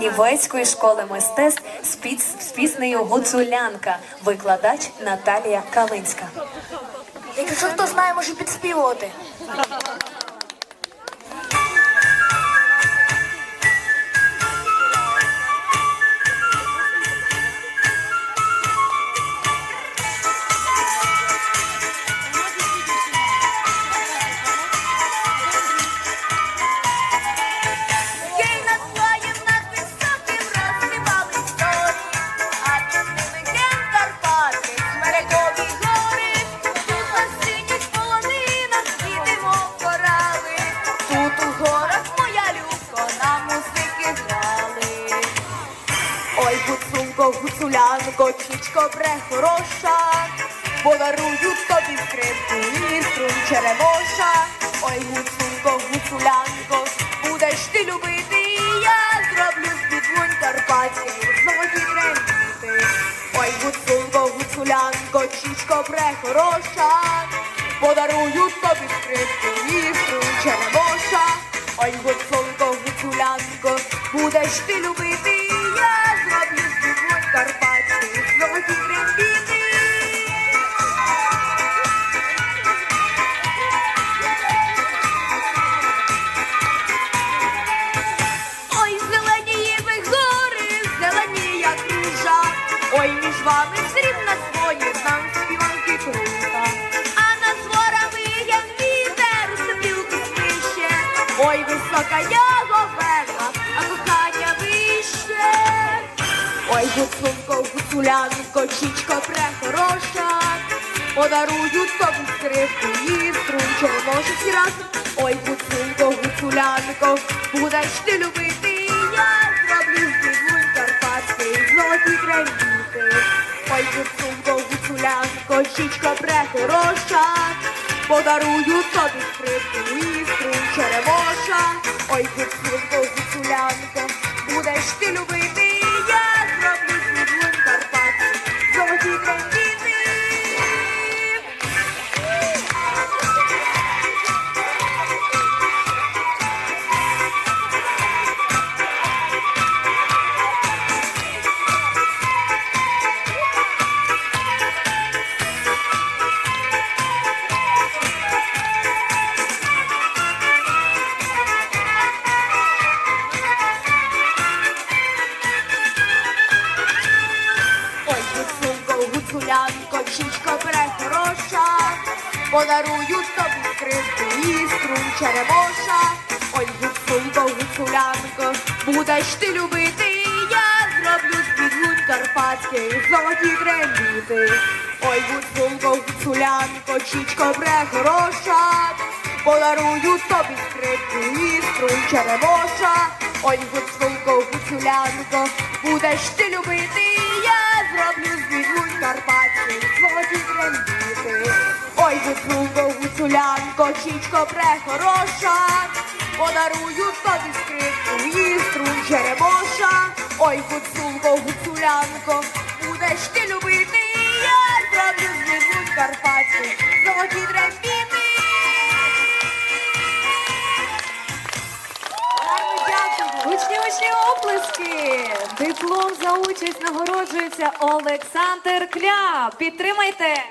Чернівецької школи мистецтв з, піс... з піснею Гуцулянка, викладач Наталія Калинська. Якщо хто знає, може підспівувати. Гуцулянко, чічко прехороша, подарую тобі скрипку і струн черемоша. Ой, гуцулко, гуцулянко, будеш ти любити, я зроблю з підвунь карпатських золоті трембіти. Ой, гуцулко, гуцулянко, чічко прехороша, подарую тобі скрипку і струн черемоша. Ой, гуцулко, гуцулянко, будеш ти любити, я вами срібна дзвонить, нам співанки крута. А над зворами як вітер, сопілку свище, ой, висока його верха, а кохання вище. Ой, гуцулко, гуцулянко, чічко прехороша, подарую тобі скрипку і струн всі разом. Ой, гуцулко, гуцулянко, будеш ти любити, Ой, гуцулко, гуцуля, чічко прехороша, подарую тобі скрипку і струн черевоша, Ой, гуцулко, гуцулянко, гуцулянко, чічко прехороша, подарую тобі скрипку і струн черемоша. Ой, гуцулко, гуцулянко, будеш ти любити, я зроблю з підгунь карпатський золоті трембіти. Ой, гуцулко, гуцулянко, чічко прехороша, подарую тобі скрипку і струн черемоша. Ой, гуцулко, гуцулянко, будеш ти любити, гуцулянко, прехороша, подарую тобі скрипку і черемоша. Ой, гуцулко, гуцулянко, будеш ти любити, я зроблю з відгунь карпатських золоті трембіти. Гучні гучні оплески! Диплом за участь нагороджується Олександр Кля. Підтримайте!